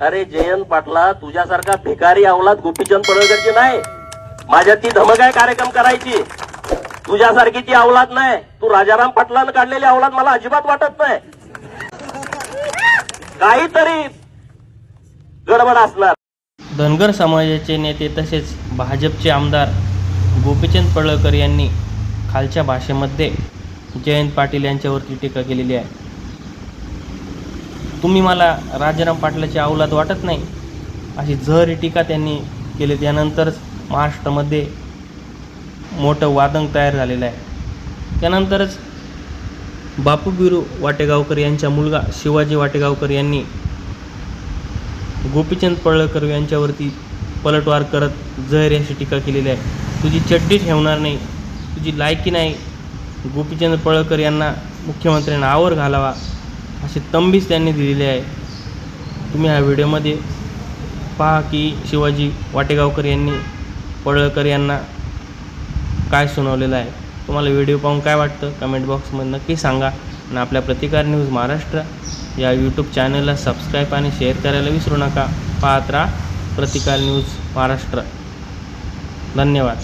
अरे जयंत पाटला तुझ्यासारखा भिकारी अवलाद गोपीचंद पडळकरची नाही. माझ्यात ती धमक आहे कार्यक्रम करायची. तुझ्यासारखी ती अवलाद नाही. तू राजाराम पाटलानं काढलेली अवलाद मला अजिबात वाटत नाही. काहीतरी गडबड असणार. धनगर समाजाचे नेते तसेच भाजपचे आमदार गोपीचंद पडळकर यांनी खालच्या भाषेमध्ये जयंत पाटील यांच्यावरती टीका केलेली आहे. तुम्ही मला राजाराम पाटलाची अवलाद वाटत नाही? अशी झहरी टीका त्यांनी केली. त्यानंतरच महाराष्ट्रामध्ये मोठं वादंग तयार झालेलं आहे. त्यानंतरच बापू बिरू वाटेगावकर यांचा मुलगा शिवाजी वाटेगावकर यांनी गोपीचंद पळळकर यांच्यावरती पलटवार करत जहरी अशी टीका केलेली आहे. तुझी चड्डी ठेवणार नाही तुझी लायकी नाही. गोपीचंद पळळकर यांना मुख्यमंत्र्यांना आवर घालावा. अशी तंबीच त्यांनी दिलेली आहे. तुम्ही ह्या व्हिडिओमध्ये पहा की शिवाजी वाटेगावकर यांनी पडळकर यांना काय सुनावलेलं आहे. तुम्हाला व्हिडिओ पाहून काय वाटतं? कमेंट बॉक्समध्ये नक्की सांगा. आणि आपल्या प्रतिकार न्यूज महाराष्ट्र या यूट्यूब चॅनलला सबस्क्राईब आणि शेअर करायला विसरू नका. पाहत राहा प्रतिकार न्यूज महाराष्ट्र. धन्यवाद.